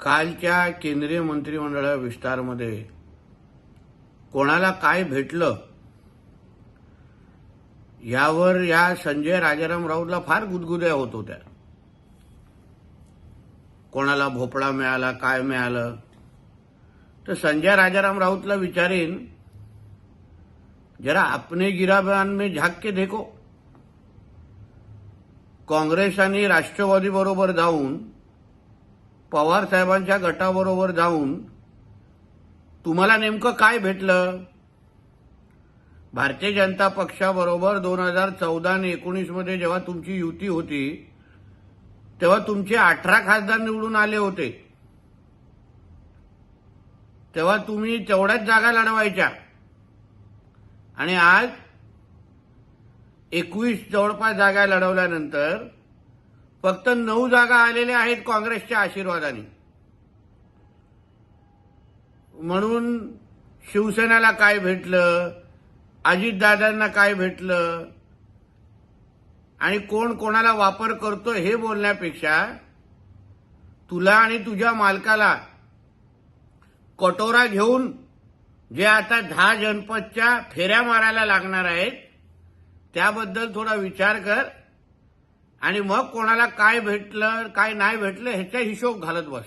कालच्या केंद्रीय मंत्रिमंडळ विस्तारमध्ये कोणाला काय भेटलं यावर या संजय राजाराम राऊतला फार गुदगुद्या होत होत्या. कोणाला भोपळा मिळाला काय मिळालं? तर संजय राजाराम राऊतला विचारेन जरा अपने गिराबान में झाक के देखो. काँग्रेस आणि राष्ट्रवादी बरोबर जाऊन पवार साहेबांच्या गटाबरोबर जाऊन तुम्हाला नेमकं काय भेटलं? भारतीय जनता पक्षाबरोबर दोन हजार चौदा आणि एकोणीसमध्ये जेव्हा तुमची युती होती तेव्हा तुमचे अठरा खासदार निवडून आले होते. तेव्हा तुम्ही तेवढ्याच जागा लढवायच्या. आणि आज एकवीस जवळपास जागा लढवल्यानंतर फक्त नऊ जागा आलेल्या आहेत काँग्रेसच्या आशीर्वादाने. म्हणून शिवसेनेला काय भेटलं? अजितदादांना काय भेटलं? आणि कोण कोणाला वापर करतो हे बोलण्यापेक्षा तुला आणि तुझ्या मालकाला कटोरा घेऊन जे आता दहा जनपदच्या फेऱ्या मारायला लागणार आहेत त्याबद्दल थोडा विचार कर. आणि मग कोणाला काय भेटलं काय नाही भेटलं ह्याचा हिशोब घालत बस.